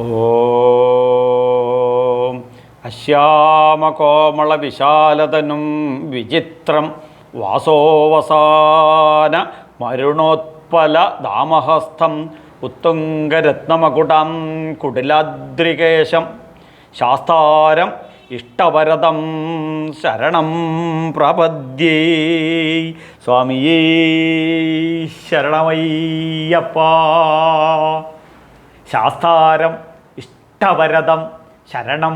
ഓം. അശ്യാമകോമള വിശാലതനും വിചിത്രം വാസോവസാന മരുണോത്പല ദാമഹസ്ഥം ഉത്തുംഗരത്നമകുടം കുടിലാദ്രികേശം ശാസ്താരം ഇഷ്ടവരതം ശരണം പ്രപദ്യേ. സ്വാമിയേ ശരണമയ്യപ്പ. ശാസ്താരം ഇഷ്ടവരതം ശരണം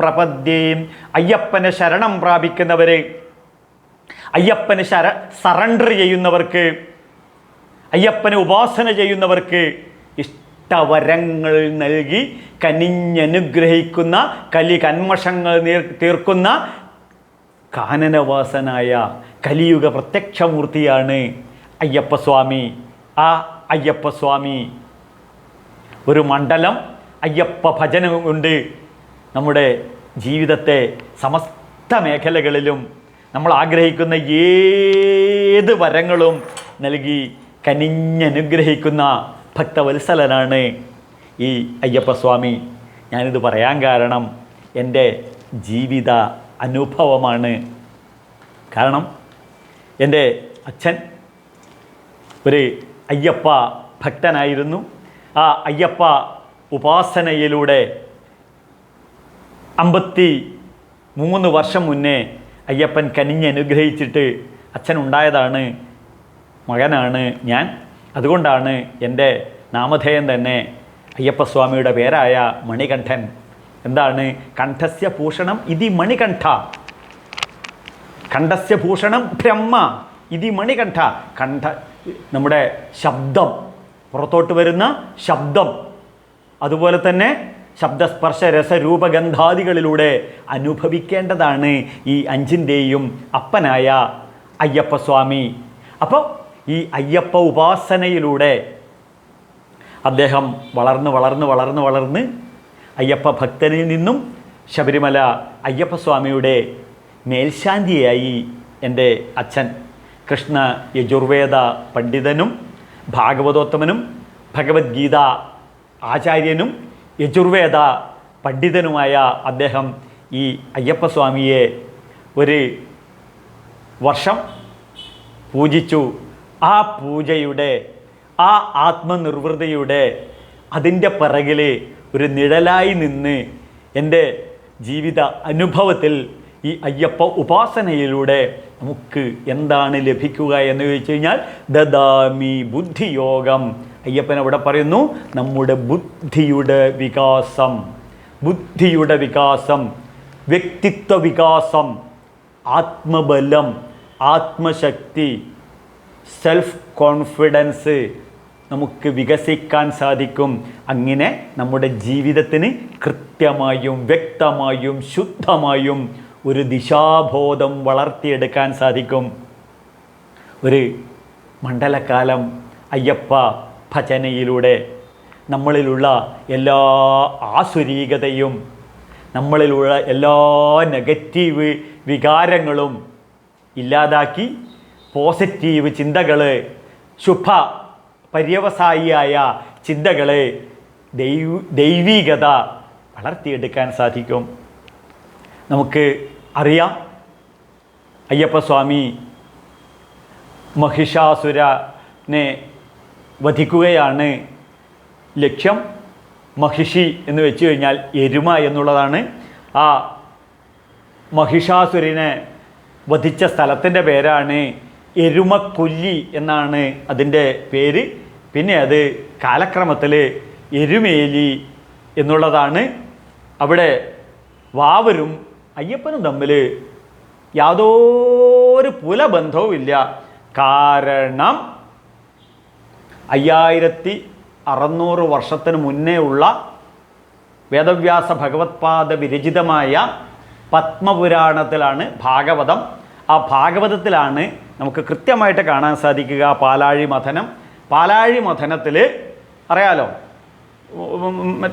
പ്രപദ്യേം. അയ്യപ്പന് ശരണം പ്രാപിക്കുന്നവരെ. അയ്യപ്പന് ശര സറണ്ടർ ചെയ്യുന്നവർക്ക്. അയ്യപ്പന് ഉപാസന ചെയ്യുന്നവർക്ക് ഇഷ്ടവരങ്ങൾ നൽകി കനിഞ്ഞനുഗ്രഹിക്കുന്ന കലി കന്മഷങ്ങൾ തീർക്കുന്ന കാനനവാസനായ കലിയുഗ പ്രത്യക്ഷമൂർത്തിയാണ് അയ്യപ്പസ്വാമി. ആ അയ്യപ്പസ്വാമി. ഒരു മണ്ഡലം അയ്യപ്പ ഭജന കൊണ്ട് നമ്മുടെ ജീവിതത്തെ സമസ്ത മേഖലകളിലും നമ്മൾ ആഗ്രഹിക്കുന്ന ഏത് വരങ്ങളും നൽകി കനിഞ്ഞനുഗ്രഹിക്കുന്ന ഭക്തവത്സലനാണ് ഈ അയ്യപ്പസ്വാമി. ഞാനിത് പറയാൻ കാരണം എന്റെ ജീവിത അനുഭവമാണ്. കാരണം എന്റെ അച്ഛൻ ഒരു അയ്യപ്പ ഭക്തനായിരുന്നു. ആ അയ്യപ്പ ഉപാസനയിലൂടെ അമ്പത്തി മൂന്ന് വർഷം മുന്നേ അയ്യപ്പൻ കനിഞ്ഞ് അനുഗ്രഹിച്ചിട്ട് അച്ഛൻ ഉണ്ടായതാണ് മകനാണ് ഞാൻ. അതുകൊണ്ടാണ് എന്റെ നാമധേയം തന്നെ അയ്യപ്പസ്വാമിയുടെ പേരായ മണികണ്ഠൻ. എന്താണ്? കണ്ഠസ്യ ഭൂഷണം ഇതി മണികണ്ഠ. കണ്ഠസ്യ ഭൂഷണം ബ്രഹ്മ ഇതി മണികണ്ഠ. കണ്ഠ നമ്മുടെ ശബ്ദം. പുറത്തോട്ട് വരുന്ന ശബ്ദം. അതുപോലെ തന്നെ ശബ്ദസ്പർശ രസരൂപഗന്ധാദികളിലൂടെ അനുഭവിക്കേണ്ടതാണ് ഈ അഞ്ചിന്റെയും അപ്പനായ അയ്യപ്പസ്വാമി. അപ്പോൾ ഈ അയ്യപ്പ ഉപാസനയിലൂടെ അദ്ദേഹം വളർന്ന് വളർന്ന് വളർന്ന് വളർന്ന് അയ്യപ്പ ഭക്തനിൽ നിന്നും ശബരിമല അയ്യപ്പസ്വാമിയുടെ മേൽശാന്തിയായി എന്റെ അച്ഛൻ കൃഷ്ണ യജുർവേദ പണ്ഡിതനും ഭാഗവതോത്തമനും ഭഗവത്ഗീത ആചാര്യനും യജുർവേദ പണ്ഡിതനുമായ അദ്ദേഹം ഈ അയ്യപ്പസ്വാമിയെ ഒരു വർഷം പൂജിച്ചു. ആ പൂജയുടെ ആ ആത്മനിർവൃതിയുടെ അതിന്റെ പിറകിൽ ഒരു നിഴലായി നിന്ന് എന്റെ ജീവിത അനുഭവത്തിൽ ഈ അയ്യപ്പ ഉപാസനയിലൂടെ നമുക്ക് എന്താണ് ലഭിക്കുക എന്ന് ചോദിച്ചു കഴിഞ്ഞാൽ ദദാമി ബുദ്ധിയോഗം. അയ്യപ്പൻ അവിടെ പറയുന്നു നമ്മുടെ ബുദ്ധിയുടെ വികാസം ബുദ്ധിയുടെ വികാസം വ്യക്തിത്വ വികാസം ആത്മബലം ആത്മശക്തി സെൽഫ് കോൺഫിഡൻസ് നമുക്ക് വികസിക്കാൻ സാധിക്കും. അങ്ങനെ നമ്മുടെ ജീവിതത്തിന് കൃത്യമായും വ്യക്തമായും ശുദ്ധമായും ഒരു ദിശാബോധം വളർത്തിയെടുക്കാൻ സാധിക്കും. ഒരു മണ്ഡലകാലം അയ്യപ്പ ഭജനയിലൂടെ നമ്മളിലുള്ള എല്ലാ ആസുരീകതയും നമ്മളിലുള്ള എല്ലാ നെഗറ്റീവ് വികാരങ്ങളും ഇല്ലാതാക്കി പോസിറ്റീവ് ചിന്തകൾ ശുഭ പര്യവസായിയായ ചിന്തകൾ ദൈവ ദൈവീകത വളർത്തിയെടുക്കാൻ സാധിക്കും. നമുക്ക് അറിയാം അയ്യപ്പസ്വാമി മഹിഷാസുരനെ വധിക്കുകയാണ്. ലക്ഷ്യം മഹിഷി എന്ന് വെച്ച് കഴിഞ്ഞാൽ എരുമ എന്നുള്ളതാണ്. ആ മഹിഷാസുരനെ വധിച്ച സ്ഥലത്തിന്റെ പേരാണ് എരുമക്കൊല്ലി എന്നാണ് അതിന്റെ പേര്. പിന്നെ അത് കാലക്രമത്തിൽ എരുമേലി എന്നുള്ളതാണ്. അവിടെ വാവരും അയ്യപ്പനും തമ്മിൽ യാതൊരു പുലബന്ധവും ഇല്ല കാരണം അയ്യായിരത്തി അറുന്നൂറ് വർഷത്തിന് മുന്നേ ഉള്ള വേദവ്യാസ ഭഗവത്പാദ വിരചിതമായ പത്മപുരാണത്തിലാണ് ഭാഗവതം. ആ ഭാഗവതത്തിലാണ് നമുക്ക് കൃത്യമായിട്ട് കാണാൻ സാധിക്കുക പാലാഴി മഥനം. പാലാഴി മഥനത്തിൽ അറിയാലോ?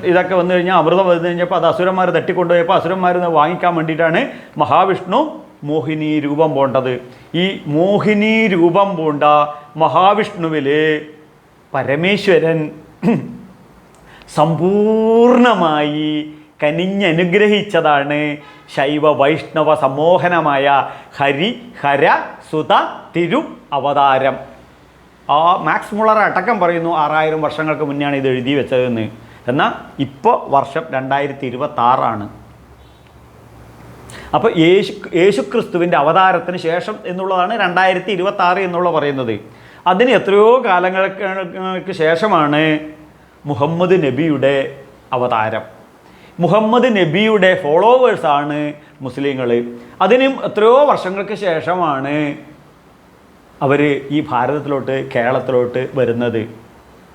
ഇതൊക്കെ വന്നു കഴിഞ്ഞാൽ അമൃതം വന്നു കഴിഞ്ഞപ്പോൾ അത് അസുരന്മാർ തട്ടിക്കൊണ്ടുപോയപ്പോൾ അസുരന്മാർ വാങ്ങിക്കാൻ വേണ്ടിയിട്ടാണ് മഹാവിഷ്ണു മോഹിനി രൂപം പോണ്ടത്. ഈ മോഹിനി രൂപം പൂണ്ട മഹാവിഷ്ണുവിൽ പരമേശ്വരൻ സമ്പൂർണമായി കനിഞ്ഞനുഗ്രഹിച്ചതാണ് ശൈവ വൈഷ്ണവ സമോഹനമായ ഹരി ഹര സുത തിരു അവതാരം. ആ മാക്സ് മുളർ അടക്കം പറയുന്നു ആറായിരം വർഷങ്ങൾക്ക് മുന്നെയാണ് ഇത് എഴുതി വെച്ചതെന്ന്. എന്നാൽ ഇപ്പോൾ വർഷം രണ്ടായിരത്തി ഇരുപത്തി ആറാണ് അപ്പോൾ യേശു യേശുക്രിസ്തുവിന്റെ അവതാരത്തിന് ശേഷം എന്നുള്ളതാണ് രണ്ടായിരത്തി ഇരുപത്തി ആറ് എന്നുള്ള പറയുന്നത്. അതിന് എത്രയോ കാലങ്ങൾക്ക് ശേഷമാണ് മുഹമ്മദ് നബിയുടെ അവതാരം. മുഹമ്മദ് നബിയുടെ ഫോളോവേഴ്സാണ് മുസ്ലിങ്ങൾ അതിനും എത്രയോ വർഷങ്ങൾക്ക് ശേഷമാണ് അവർ ഈ ഭാരതത്തിലോട്ട് കേരളത്തിലോട്ട് വരുന്നത്.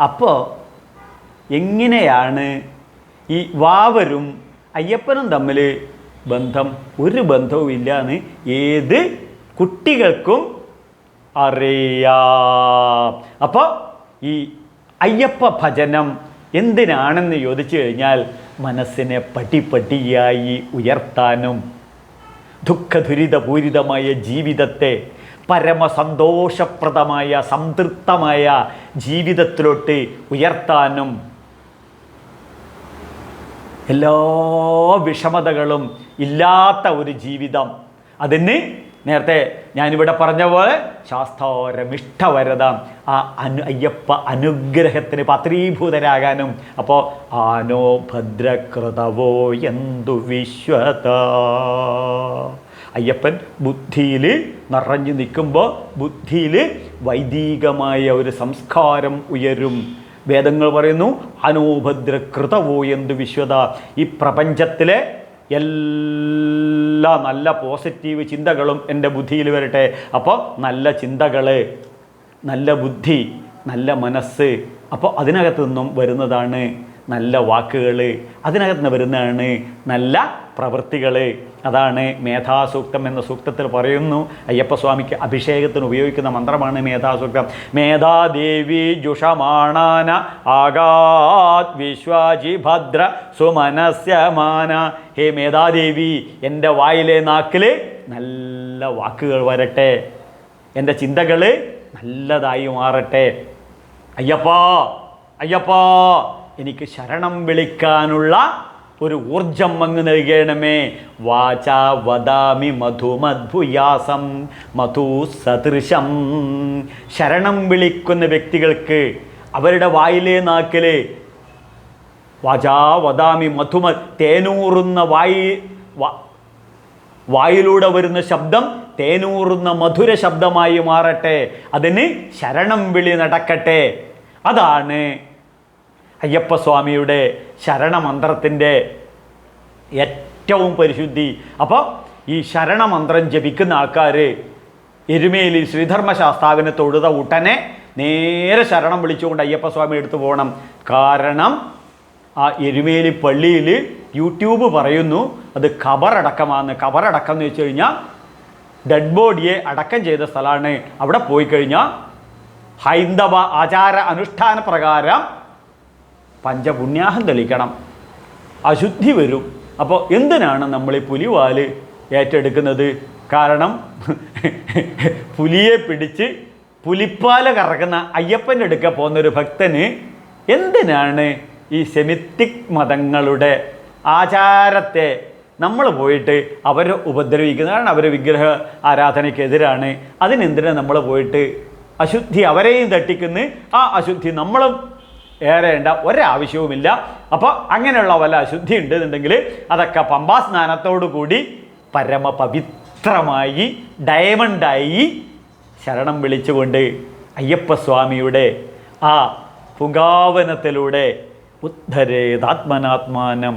അപ്പോൾ എങ്ങനെയാണ് ഈ വാവരും അയ്യപ്പനും തമ്മിൽ ബന്ധം? ഒരു ബന്ധവും എന്ന് ഏത് കുട്ടികൾക്കും അറിയാം. അപ്പോൾ ഈ അയ്യപ്പ ഭജനം എന്തിനാണെന്ന് ചോദിച്ചു കഴിഞ്ഞാൽ മനസ്സിനെ പടിപടിയായി ഉയർത്താനും ദുഃഖദുരിതപൂരിതമായ ജീവിതത്തെ പരമസന്തോഷപ്രദമായ സംതൃപ്തമായ ജീവിതത്തിലോട്ട് ഉയർത്താനും എല്ലാ വിഷമതകളും ഇല്ലാത്ത ഒരു ജീവിതം. അതിന് നേരത്തെ ഞാനിവിടെ പറഞ്ഞ പോലെ ശാസ്ത്രോരമിഷ്ടവരത ആ അനു അയ്യപ്പ അനുഗ്രഹത്തിന് പത്രീഭൂതരാകാനും. അപ്പോൾ ആനോ ഭദ്രകൃതവോ എന്തു വിശ്വത? അയ്യപ്പൻ ബുദ്ധിയിൽ നിറഞ്ഞു നിൽക്കുമ്പോൾ ബുദ്ധിയിൽ വൈദികമായ ഒരു സംസ്കാരം ഉയരും. വേദങ്ങൾ പറയുന്നു അനോഭദ്രകൃതവോ എന്തു വിശ്വത? ഈ പ്രപഞ്ചത്തിലെ എല്ലാ നല്ല പോസിറ്റീവ് ചിന്തകളും എന്റെ ബുദ്ധിയിൽ വരട്ടെ. അപ്പോൾ നല്ല ചിന്തകൾ നല്ല ബുദ്ധി നല്ല മനസ്സ് അപ്പോൾ അതിനകത്തു നിന്നും വരുന്നതാണ് നല്ല വാക്കുകൾ അതിനകത്ത് നിന്ന് വരുന്നതാണ് നല്ല പ്രവൃത്തികൾ അതാണ് മേധാസൂക്തം എന്ന സൂക്തത്തിൽ പറയുന്നു. അയ്യപ്പസ്വാമിക്ക് അഭിഷേകത്തിന് ഉപയോഗിക്കുന്ന മന്ത്രമാണ് മേധാസൂക്തം. മേധാദേവി ജുഷമാണാന ആകാത് വിശ്വാജി ഭദ്ര സുമനസ്യമാന ഹേ മേധാദേവി എന്റെ വായിലെ നാക്കിൽ നല്ല വാക്കുകൾ വരട്ടെ. എന്റെ ചിന്തകൾ നല്ലതായി മാറട്ടെ. അയ്യപ്പാ അയ്യപ്പാ. എനിക്ക് ശരണം വിളിക്കാനുള്ള ഒരു ഊർജം അങ്ങ് നൽകണമേ. വാചാ വദാമി മധുമദ്ഭുയാസം മധു സദൃശം ശരണം വിളിക്കുന്ന വ്യക്തികൾക്ക് അവരുടെ വായിലെ നാക്കിലെ വാചാ വദാമി മധുമ തേനൂറുന്ന വായി വായിലൂടെ വരുന്ന ശബ്ദം തേനൂറുന്ന മധുര ശബ്ദമായി മാറട്ടെ. അതിന് ശരണം വിളി നടക്കട്ടെ. അതാണ് അയ്യപ്പസ്വാമിയുടെ ശരണമന്ത്രത്തിന്റെ ഏറ്റവും പരിശുദ്ധി. അപ്പോൾ ഈ ശരണമന്ത്രം ജപിക്കുന്ന ആൾക്കാർ എരുമേലി ശ്രീധർമ്മശാസ്താവിനെ തൊഴുത ഉടനെ നേരെ ശരണം വിളിച്ചുകൊണ്ട് അയ്യപ്പസ്വാമി എടുത്തു പോകണം. കാരണം ആ എരുമേലി പള്ളിയിൽ യൂട്യൂബ് പറയുന്നു അത് ഖബറടക്കമാണ് ഖബറടക്കം എന്ന് വെച്ച് കഴിഞ്ഞാൽ ഡെഡ് ബോഡിയെ അടക്കം ചെയ്ത സ്ഥലമാണ്. അവിടെ പോയി കഴിഞ്ഞാൽ ഹൈന്ദവ ആചാര അനുഷ്ഠാന പ്രകാരം പഞ്ചപുണ്യാഹം തെളിക്കണം. അശുദ്ധി വരും. അപ്പോൾ എന്തിനാണ് നമ്മൾ ഈ പുലിവാൽ ഏറ്റെടുക്കുന്നത്? കാരണം പുലിയെ പിടിച്ച് പുലിപ്പാല കറക്കുന്ന അയ്യപ്പന്റെ അടുക്ക പോകുന്നൊരു ഭക്തന് എന്തിനാണ് ഈ സെമിത്തിക് മതങ്ങളുടെ ആചാരത്തെ നമ്മൾ പോയിട്ട് അവരെ ഉപദ്രവിക്കുന്നത്? കാരണം അവർ വിഗ്രഹ ആരാധനയ്ക്കെതിരാണ്. അതിനെന്തിനാണ് നമ്മൾ പോയിട്ട് അശുദ്ധി അവരെയും തട്ടിക്കുന്നു? ആ അശുദ്ധി നമ്മളും ഏറേണ്ട ഒരാവശ്യവുമില്ല. അപ്പോൾ അങ്ങനെയുള്ള വല്ല അശുദ്ധി ഉണ്ടെന്നുണ്ടെങ്കിൽ അതൊക്കെ പമ്പാ സ്നാനത്തോടു കൂടി പരമപവിത്രമായി ഡയമണ്ടായി ശരണം വിളിച്ചുകൊണ്ട് അയ്യപ്പസ്വാമിയുടെ ആ പുകാവനത്തിലൂടെ ഉദ്ധരേതാത്മനാത്മാനം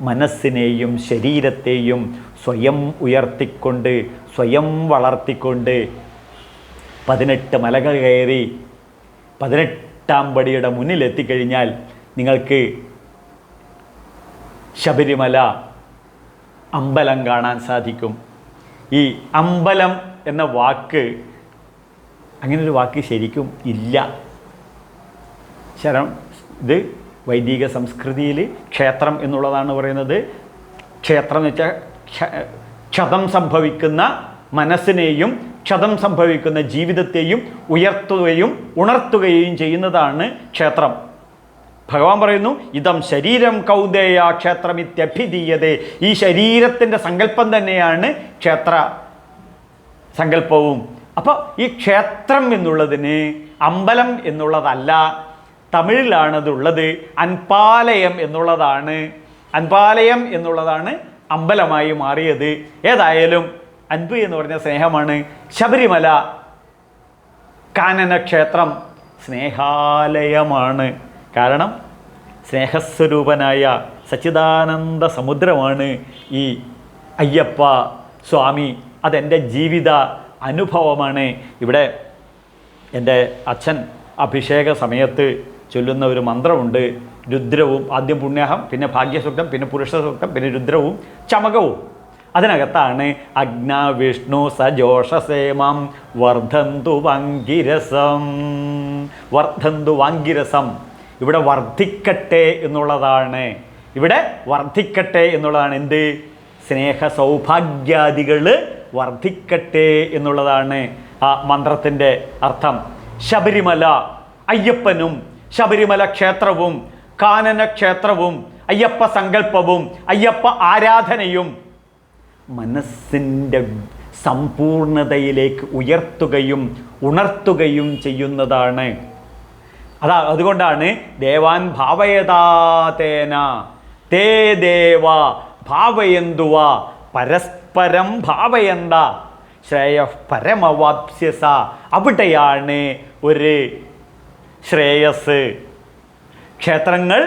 മനസ്സിനെയും ശരീരത്തെയും സ്വയം ഉയർത്തിക്കൊണ്ട് സ്വയം വളർത്തിക്കൊണ്ട് പതിനെട്ട് മലകൾ കയറി പതിനെട്ടാം പടിയുടെ മുന്നിൽ എത്തിക്കഴിഞ്ഞാൽ നിങ്ങൾക്ക് ശബരിമല അമ്പലം കാണാൻ സാധിക്കും. ഈ അമ്പലം എന്ന വാക്ക് അങ്ങനെ ഒരു വാക്ക് ശരിക്കും ഇല്ല. ശരം ഇത് വൈദിക സംസ്കൃതിയിൽ ക്ഷേത്രം എന്നുള്ളതാണ് പറയുന്നത്. ക്ഷേത്രം എന്ന് വെച്ചാൽ ക്ഷതം സംഭവിക്കുന്ന മനസ്സിനെയും ക്ഷതം സംഭവിക്കുന്ന ജീവിതത്തെയും ഉയർത്തുകയും ഉണർത്തുകയും ചെയ്യുന്നതാണ് ക്ഷേത്രം. ഭഗവാൻ പറയുന്നു ഇതം ശരീരം കൗന്ദേയ ക്ഷേത്രമിത്യഭിധീയതേ ഈ ശരീരത്തിന്റെ സങ്കല്പം തന്നെയാണ് ക്ഷേത്ര സങ്കല്പവും. അപ്പോൾ ഈ ക്ഷേത്രം എന്നുള്ളതിന് അമ്പലം എന്നുള്ളതല്ല തമിഴിലാണതുള്ളത് അൻപാലയം എന്നുള്ളതാണ്. അൻപാലയം എന്നുള്ളതാണ് അമ്പലമായി മാറിയത്. ഏതായാലും അൻപ് എന്ന് പറഞ്ഞ സ്നേഹമാണ് ശബരിമല. കാനന ക്ഷേത്രം സ്നേഹാലയമാണ്. കാരണം സ്നേഹസ്വരൂപനായ സച്ചിദാനന്ദ സമുദ്രമാണ് ഈ അയ്യപ്പ സ്വാമി. അതെന്റെ ജീവിത അനുഭവമാണ്. ഇവിടെ എന്റെ അച്ഛൻ അഭിഷേക സമയത്ത് ചൊല്ലുന്ന ഒരു മന്ത്രമുണ്ട്. രുദ്രവും ആദ്യം പുണ്യാഹം പിന്നെ ഭാഗ്യസൂക്തം പിന്നെ പുരുഷസൂക്തം പിന്നെ രുദ്രവും ചമകവും. അതിനകത്താണ് അഗ്ന വിഷ്ണു സജോഷസേമം വർദ്ധന്തു വാങ്കിരസം. വർദ്ധന്തു വാങ്കിരസം. ഇവിടെ വർദ്ധിക്കട്ടെ എന്നുള്ളതാണ്. ഇവിടെ വർദ്ധിക്കട്ടെ എന്നുള്ളതാണ് എന്ത്? സ്നേഹ സൗഭാഗ്യാദികൾ വർദ്ധിക്കട്ടെ എന്നുള്ളതാണ് ആ മന്ത്രത്തിന്റെ അർത്ഥം. ശബരിമല അയ്യപ്പനും ശബരിമല ക്ഷേത്രവും കാനന ക്ഷേത്രവും അയ്യപ്പ സങ്കല്പവും അയ്യപ്പ ആരാധനയും മനസ്സിന്റെ സമ്പൂർണതയിലേക്ക് ഉയർത്തുകയും ഉണർത്തുകയും ചെയ്യുന്നതാണ്. അതാ അതുകൊണ്ടാണ് ദേവാൻ ഭാവയതാതേന തേ ദേവ ഭാവയന്തുവ പരസ്പരം ഭാവയന്ത ശ്രേയ പരമവാപ്സ്യസ അവിടെയാണ് ഒരു ശ്രേയസ്. ക്ഷേത്രങ്ങൾ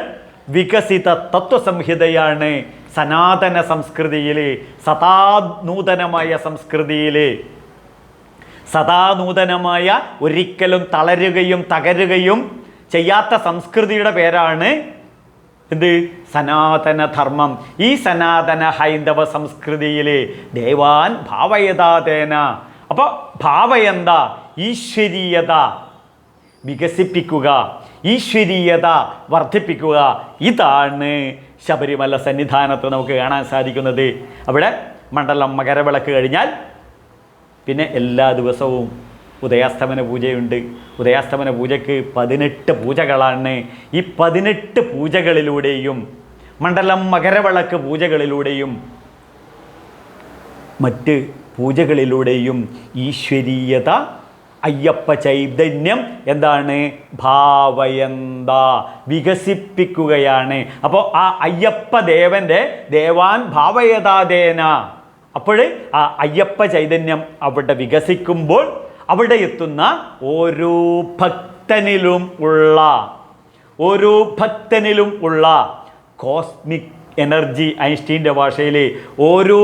വികസിത തത്വസംഹിതയാണ്. സനാതന സംസ്കൃതിയിൽ സദാ നൂതനമായ സംസ്കൃതിയിൽ സദാ നൂതനമായ ഒരിക്കലും തളരുകയും തകരുകയും ചെയ്യാത്ത സംസ്കൃതിയുടെ പേരാണ് എന്ത്? സനാതന ധർമ്മം ഈ സനാതന ഹൈന്ദവ സംസ്കൃതിയിൽ ദേവാൻ ഭാവയതാതേന. അപ്പോൾ ഭാവയന്ത ഈശ്വരീയത വികസിപ്പിക്കുക ഈശ്വരീയത വർദ്ധിപ്പിക്കുക ഇതാണ് ശബരിമല സന്നിധാനത്ത് നമുക്ക് കാണാൻ സാധിക്കുന്നത്. അവിടെ മണ്ഡലം മകരവിളക്ക് കഴിഞ്ഞാൽ പിന്നെ എല്ലാ ദിവസവും ഉദയാസ്തമന പൂജയുണ്ട്. ഉദയാസ്തമന പൂജയ്ക്ക് പതിനെട്ട് പൂജകളാണ്. ഈ പതിനെട്ട് പൂജകളിലൂടെയും മണ്ഡലം മകരവിളക്ക് പൂജകളിലൂടെയും മറ്റ് പൂജകളിലൂടെയും ഈശ്വരീയത അയ്യപ്പ ചൈതന്യം എന്താണ്? ഭാവയന്ത വികസിപ്പിക്കുകയാണ്. അപ്പോൾ ആ അയ്യപ്പ ദേവന്റെ ദേവാൻ ഭാവയതാദേന. അപ്പോൾ ആ അയ്യപ്പ ചൈതന്യം അവിടെ വികസിക്കുമ്പോൾ അവിടെ എത്തുന്ന ഓരോ ഭക്തനിലും ഉള്ള ഓരോ ഭക്തനിലും ഉള്ള കോസ്മിക് എനർജി ഐൻസ്റ്റീന്റെ ഭാഷയിൽ ഓരോ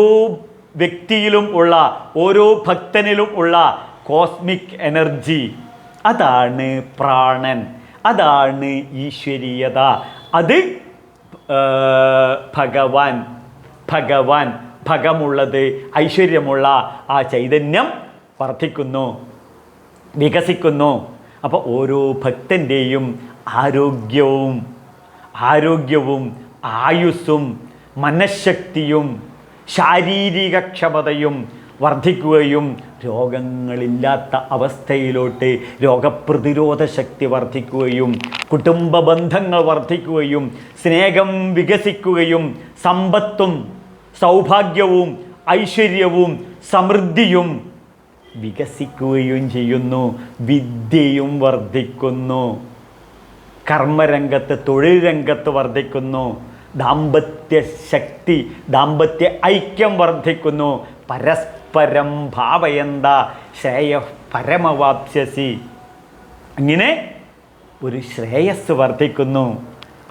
വ്യക്തിയിലും ഉള്ള ഓരോ ഭക്തനിലും ഉള്ള കോസ്മിക് എനർജി. അതാണ് പ്രാണൻ. അതാണ് ഈശ്വരീയത. അത് ഭഗവാൻ. ഭഗവാൻ. ഭഗമുള്ളത് ഐശ്വര്യമുള്ള ആ ചൈതന്യം വർദ്ധിക്കുന്നു വികസിക്കുന്നു. അപ്പോൾ ഓരോ ഭക്തന്റെയും ആരോഗ്യവും ആരോഗ്യവും ആയുസ്സും മനഃശക്തിയും ശാരീരിക ക്ഷമതയും വർദ്ധിക്കുകയും രോഗങ്ങളില്ലാത്ത അവസ്ഥയിലോട്ട് രോഗപ്രതിരോധ ശക്തി വർദ്ധിക്കുകയും കുടുംബ ബന്ധങ്ങൾ വർദ്ധിക്കുകയും സ്നേഹം വികസിക്കുകയും സമ്പത്തും സൗഭാഗ്യവും ഐശ്വര്യവും സമൃദ്ധിയും വികസിക്കുകയും ചെയ്യുന്നു. വിദ്യയും വർദ്ധിക്കുന്നു. കർമ്മരംഗത്ത് തൊഴിൽ രംഗത്ത് വർദ്ധിക്കുന്നു. ദാമ്പത്യ ശക്തി ദാമ്പത്യ ഐക്യം വർദ്ധിക്കുന്നു. പരസ്പരം ഭാവയന്ത ശ്രേയ പരമവാപ്സ്യസി. അങ്ങനെ ഒരു ശ്രേയസ് വർദ്ധിക്കുന്നു.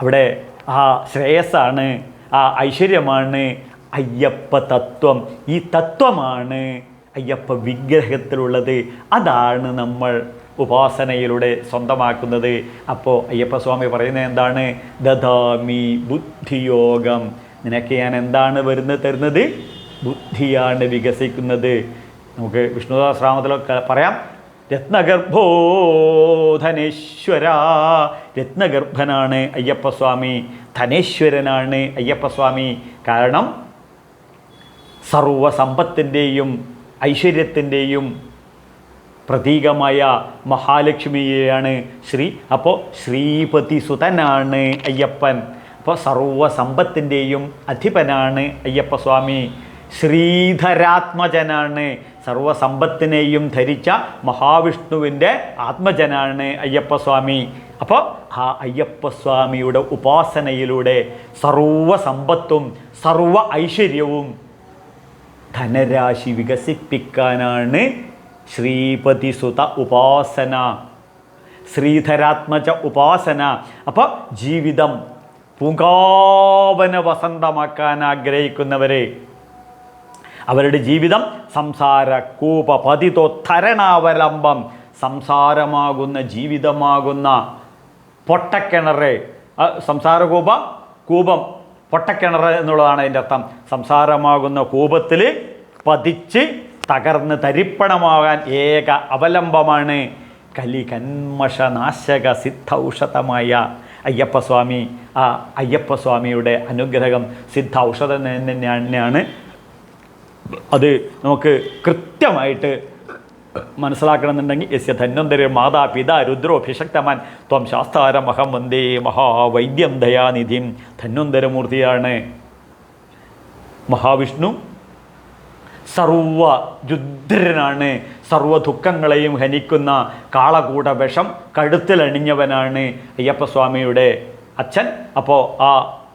അവിടെ ആ ശ്രേയസ്സാണ് ആ ഐശ്വര്യമാണ് അയ്യപ്പ തത്വം. ഈ തത്വമാണ് അയ്യപ്പ വിഗ്രഹത്തിലുള്ളത്. അതാണ് നമ്മൾ ഉപാസനയിലൂടെ സ്വന്തമാക്കുന്നത്. അപ്പോൾ അയ്യപ്പസ്വാമി പറയുന്നത് എന്താണ്? ദദാമി ബുദ്ധിയോഗം. നിനക്ക് ഞാൻ എന്താണ് വരുന്നത് തരുന്നത്? ബുദ്ധിയാണ് വികസിക്കുന്നത്. നമുക്ക് വിഷ്ണുദാസ് രാമത്തിലൊക്കെ പറയാം. രത്നഗർഭോധനേശ്വര. രത്നഗർഭനാണ് അയ്യപ്പസ്വാമി. ധനേശ്വരനാണ് അയ്യപ്പസ്വാമി. കാരണം സർവസമ്പത്തിന്റെയും ഐശ്വര്യത്തിന്റെയും പ്രതീകമായ മഹാലക്ഷ്മിയെയാണ് ശ്രീ. അപ്പോൾ ശ്രീപതി സുതനാണ് അയ്യപ്പൻ. അപ്പോൾ സർവസമ്പത്തിന്റെയും അധിപനാണ് അയ്യപ്പസ്വാമി. ശ്രീധരാത്മജനാണ്. സർവസമ്പത്തിനെയും ധരിച്ച മഹാവിഷ്ണുവിന്റെ ആത്മജനാണ് അയ്യപ്പസ്വാമി. അപ്പോൾ ആ അയ്യപ്പസ്വാമിയുടെ ഉപാസനയിലൂടെ സർവസമ്പത്തും സർവ ഐശ്വര്യവും ധനരാശി വികസിപ്പിക്കാനാണ് ശ്രീപതി സുത ഉപാസന. ശ്രീധരാത്മജ ഉപാസന. അപ്പോൾ ജീവിതം പൂങ്കാവന വസന്തമാക്കാൻ ആഗ്രഹിക്കുന്നവരെ അവരുടെ ജീവിതം സംസാര കൂപ പതിതോത്തരണാവലംബം സംസാരമാകുന്ന ജീവിതമാകുന്ന പൊട്ടക്കിണറെ സംസാരകൂപ കൂപം പൊട്ടക്കിണർ എന്നുള്ളതാണ് അതിന്റെ അർത്ഥം. സംസാരമാകുന്ന കൂപത്തിൽ പതിച്ച് തകർന്ന് തരിപ്പണമാകാൻ ഏക അവലംബമാണ്. കലി കന്മഷനാശക സിദ്ധൌഷധമായ അയ്യപ്പസ്വാമി. ആ അയ്യപ്പസ്വാമിയുടെ അനുഗ്രഹം സിദ്ധ ഔഷധം തന്നെയാണ് അത് നമുക്ക് കൃത്യമായിട്ട് മനസ്സിലാക്കണമെന്നുണ്ടെങ്കിൽ യസ്യ ധന്വന്തര മാതാപിത രുദ്രോഭിഷക്തമാൻ ത്വം ശാസ്താരമഹം വന്ദേ മഹാവൈദ്യം ദയാനിധിം. ധന്വന്തരമൂർത്തിയാണ് മഹാവിഷ്ണു. സർവ രുദ്രനാണ് സർവ ദുഃഖങ്ങളെയും ഹനിക്കുന്ന കാളകൂട വിഷം കഴുത്തിലണിഞ്ഞവനാണ് അയ്യപ്പസ്വാമിയുടെ അച്ഛൻ. അപ്പോൾ ആ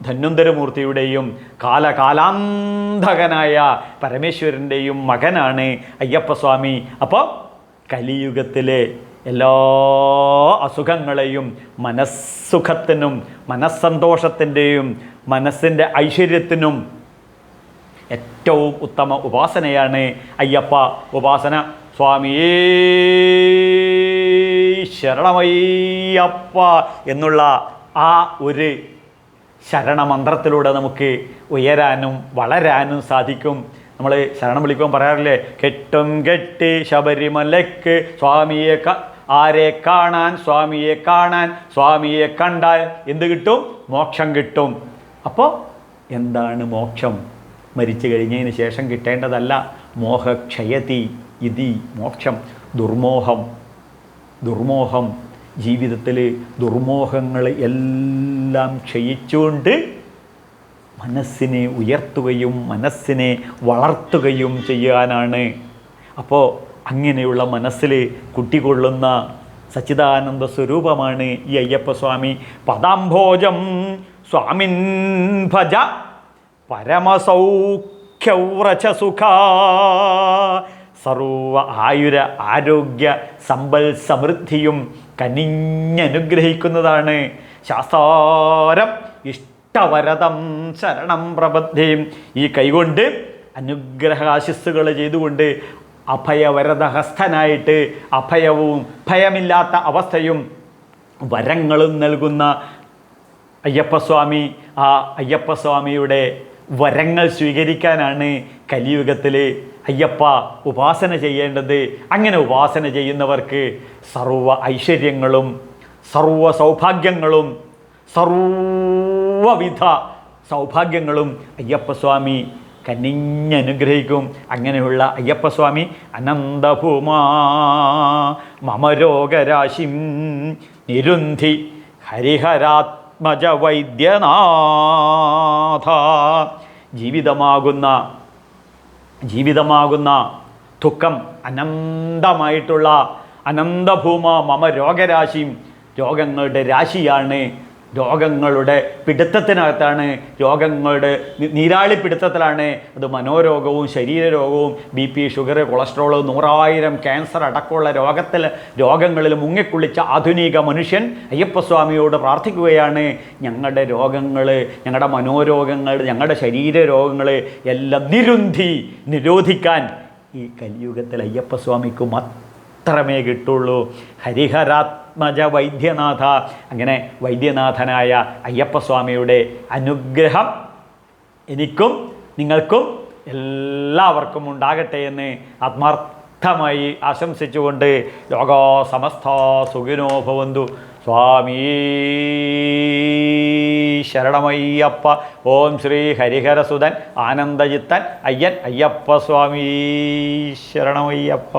ധന്വന്തരമൂർത്തിയുടെയും കാലകാലാന്തകനായ പരമേശ്വരന്റെയും മകനാണ് അയ്യപ്പസ്വാമി. അപ്പോൾ കലിയുഗത്തിലെ എല്ലാ അസുഖങ്ങളെയും മനസ്സുഖത്തിനും മനസ്സന്തോഷത്തിന്റെയും മനസ്സിന്റെ ഐശ്വര്യത്തിനും ഏറ്റവും ഉത്തമ ഉപാസനയാണ് അയ്യപ്പ ഉപാസന. സ്വാമിയേ ശരണമയ്യപ്പ എന്നുള്ള ആ ഒരു ശരണമന്ത്രത്തിലൂടെ നമുക്ക് ഉയരാനും വളരാനും സാധിക്കും. നമ്മൾ ശരണം വിളിക്കുമ്പോൾ പറയാറില്ലേ? കെട്ടും കെട്ടി ശബരിമലയ്ക്ക് സ്വാമിയെ ആരെ കാണാൻ സ്വാമിയെ കാണാൻ സ്വാമിയെ കണ്ടാൽ എന്ത് കിട്ടും? മോക്ഷം കിട്ടും. അപ്പോൾ എന്താണ് മോക്ഷം? മരിച്ചു കഴിഞ്ഞതിന് ശേഷം കിട്ടേണ്ടതല്ല. മോഹക്ഷയതി ഇതി മോക്ഷം. ദുർമോഹം. ദുർമോഹം. ജീവിതത്തിൽ ദുർമോഹങ്ങൾ എല്ലാം ക്ഷയിച്ചുകൊണ്ട് മനസ്സിനെ ഉയർത്തുകയും മനസ്സിനെ വളർത്തുകയും ചെയ്യാനാണ്. അപ്പോൾ അങ്ങനെയുള്ള മനസ്സിൽ കുട്ടികൊള്ളുന്ന സച്ചിദാനന്ദ സ്വരൂപമാണ് ഈ അയ്യപ്പസ്വാമി. പദാംഭോജം സ്വാമിൻ ഭജ പരമസൗഖ്യൗറചസുഖ സർവ ആയുര ആരോഗ്യ സമ്പൽ സമൃദ്ധിയും കനിഞ്ഞനുഗ്രഹിക്കുന്നതാണ്. ശാസ്താരം ഇഷ്ടവരതം ശരണം പ്രബദ്ധയും. ഈ കൈകൊണ്ട് അനുഗ്രഹാശിസ്സുകൾ ചെയ്തുകൊണ്ട് അഭയവരതഹസ്ഥനായിട്ട് അഭയവും ഭയമില്ലാത്ത അവസ്ഥയും വരങ്ങളും നൽകുന്ന അയ്യപ്പസ്വാമി ആ അയ്യപ്പസ്വാമിയുടെ വരങ്ങൾ സ്വീകരിക്കാനാണ് കലിയുഗത്തിൽ അയ്യപ്പ ഉപാസന ചെയ്യേണ്ടത്. അങ്ങനെ ഉപാസന ചെയ്യുന്നവർക്ക് സർവ ഐശ്വര്യങ്ങളും സർവ സൗഭാഗ്യങ്ങളും സർവവിധ സൗഭാഗ്യങ്ങളും അയ്യപ്പസ്വാമി കനിഞ്ഞനുഗ്രഹിക്കും അങ്ങനെയുള്ള അയ്യപ്പസ്വാമി അനന്തഭൂമാ മമ രോഗരാശിം നിരുന്ധി ഹരിഹരാത്മജ വൈദ്യനാഥ ജീവിതമാകുന്ന ജീവിതമാകുന്ന ദുഃഖം അനന്തമായിട്ടുള്ള അനന്തഭൂമ മമ രോഗരാശിയും രോഗങ്ങളുടെ രാശിയാണ് രോഗങ്ങളുടെ പിടുത്തത്തിനകത്താണ് രോഗങ്ങളുടെ നീരാളി പിടുത്തത്തിലാണ്. അത് മനോരോഗവും ശരീരരോഗവും ബി പി ഷുഗർ കൊളസ്ട്രോൾ നൂറായിരം ക്യാൻസർ അടക്കമുള്ള രോഗത്തിൽ രോഗങ്ങളിൽ മുങ്ങിക്കുളിച്ച ആധുനിക മനുഷ്യൻ അയ്യപ്പസ്വാമിയോട് പ്രാർത്ഥിക്കുകയാണ്. ഞങ്ങളുടെ രോഗങ്ങൾ ഞങ്ങളുടെ മനോരോഗങ്ങൾ ഞങ്ങളുടെ ശരീര രോഗങ്ങൾ എല്ലാം നിരുന്ധി നിരോധിക്കാൻ ഈ കലിയുഗത്തിൽ അയ്യപ്പസ്വാമിക്ക് മാത്രമേ കിട്ടുള്ളൂ. ഹരിഹരാത്മജ വൈദ്യനാഥ അങ്ങനെ വൈദ്യനാഥനായ അയ്യപ്പസ്വാമിയുടെ അനുഗ്രഹം എനിക്കും നിങ്ങൾക്കും എല്ലാവർക്കും ഉണ്ടാകട്ടെ എന്ന് ആത്മാർത്ഥമായി ആശംസിച്ചുകൊണ്ട് ലോകോ സമസ്ത സുഖിനോ ഭവന്തു. സ്വാമീ ശരണമയ്യപ്പ. ഓം ശ്രീ ഹരിഹരസുതൻ ആനന്ദജിത്തൻ അയ്യൻ അയ്യപ്പ സ്വാമീ ശരണമയ്യപ്പ.